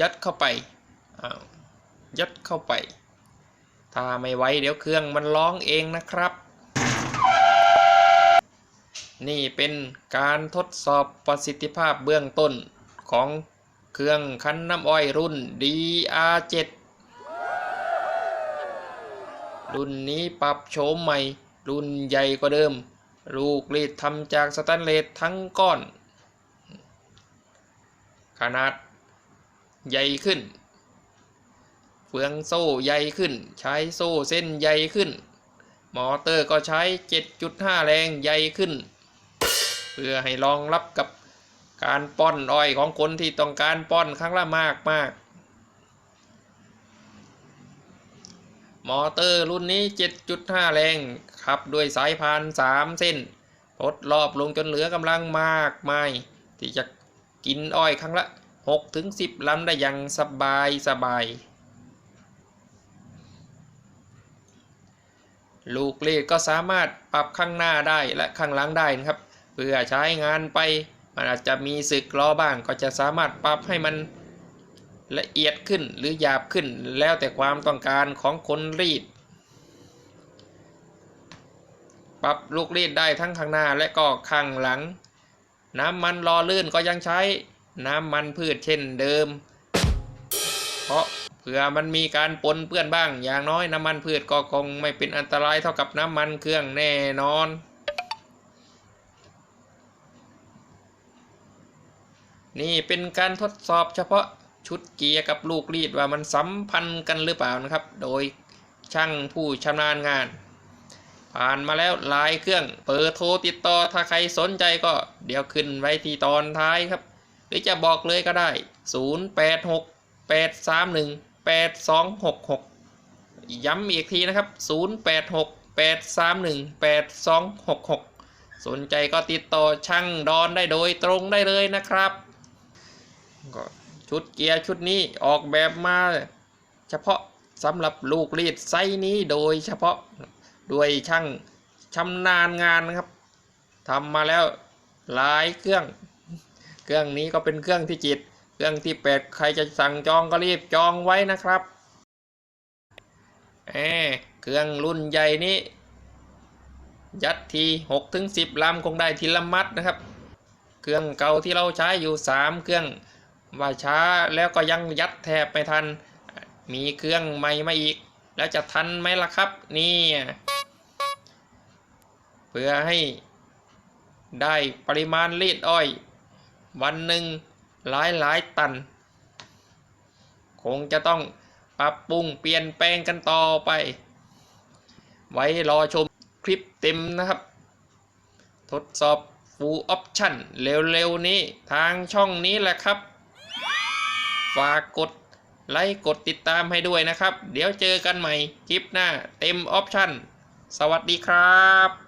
ยัดเข้าไปยัดเข้าไป ถ้าไม่ไหวเดี๋ยวเครื่องมันร้องเองนะครับ นี่เป็นการทดสอบประสิทธิภาพเบื้องต้นของเครื่องคั้นน้ำอ้อยรุ่น DR7 รุ่นนี้ปรับโฉมใหม่ รุ่นใหญ่กว่าเดิม ลูกรีดทำจากสแตนเลสทั้งก้อน ขนาด ใหญ่ขึ้น เฟืองโซ่ใหญ่ขึ้น ใช้โซ่เส้นใหญ่ขึ้น มอเตอร์ก็ใช้ 7.5 แรงใหญ่ขึ้น เพื่อให้รองรับกับการป้อนอ้อยของคนที่ต้องการป้อนครั้งละมากมากมอเตอร์รุ่นนี้ 7.5 แรงขับด้วยสายพาน 3 เส้นทดรอบลงจนเหลือกำลังมากมาย ที่จะกินอ้อยครั้งละ 6-10ลำได้อย่างสบายสบาย ลูกเลดก็สามารถปรับข้างหน้าได้และข้างหลังได้นะครับ เพื่อใช้งานไปมันอาจจะมีสึกล้อบ้างก็จะสามารถปรับให้มันละเอียดขึ้นหรือหยาบขึ้นแล้วแต่ความต้องการของคนรีด ปรับลูกรีดได้ทั้งข้างหน้าและก็ข้างหลัง น้ำมันรอลื่นก็ยังใช้ น้ำมันพืชเช่นเดิม เพราะเผื่อมันมีการปนเปื้อนบ้าง อย่างน้อยน้ำมันพืชก็คงไม่เป็นอันตรายเท่ากับน้ำมันเครื่องแน่นอนนี่เป็นการทดสอบเฉพาะชุดเกียร์กับลูกรีดว่ามันสัมพันธ์กันหรือเปล่านะครับ โดยช่างผู้ชำนาญงาน ผ่านมาแล้วหลายเครื่อง เปิดโทรติดต่อถ้าใครสนใจก็เดี๋ยวขึ้นไว้ที่ตอนท้ายครับ หรือจะบอกเลยก็ได้ 086 831 8266 ย้ำอีกทีนะครับ 086 831 8266 สนใจก็ติดต่อช่างดอนได้โดยตรงได้เลยนะครับก็ชุดเกียร์ชุดนี้ออกแบบมาเฉพาะสำหรับลูกรีดไซส์นี้โดยเฉพาะด้วยช่างชำนาญงานนะครับทำมาแล้วหลายเครื่อง เครื่องนี้ก็เป็นเครื่องที่จิต เครื่องที่แปดใครจะสั่งจองก็รีบจองไว้นะครับเอเครื่องรุ่นใหญ่นี้ ยัดที6ถึง10ลำคงได้ทีละมัดนะครับ เครื่องเก่าที่เราใช้อยู่3เครื่องว่าช้าแล้วก็ยังยัดแทบไม่ทัน มีเครื่องใหม่มาอีก แล้วจะทันไหมล่ะครับ นี่เพื่อให้ได้ปริมาณรีดอ้อย วันหนึ่งหลายหลายตัน คงจะต้องปรับปรุงเปลี่ยนแปลงกันต่อไป ไว้รอชมคลิปเต็มนะครับ ทดสอบ Full Option เร็วๆนี้ทางช่องนี้แหละครับ ฝากกดไลค์กดติดตามให้ด้วยนะครับ เดี๋ยวเจอกันใหม่คลิปหน้าเต็มออปชั่น สวัสดีครับ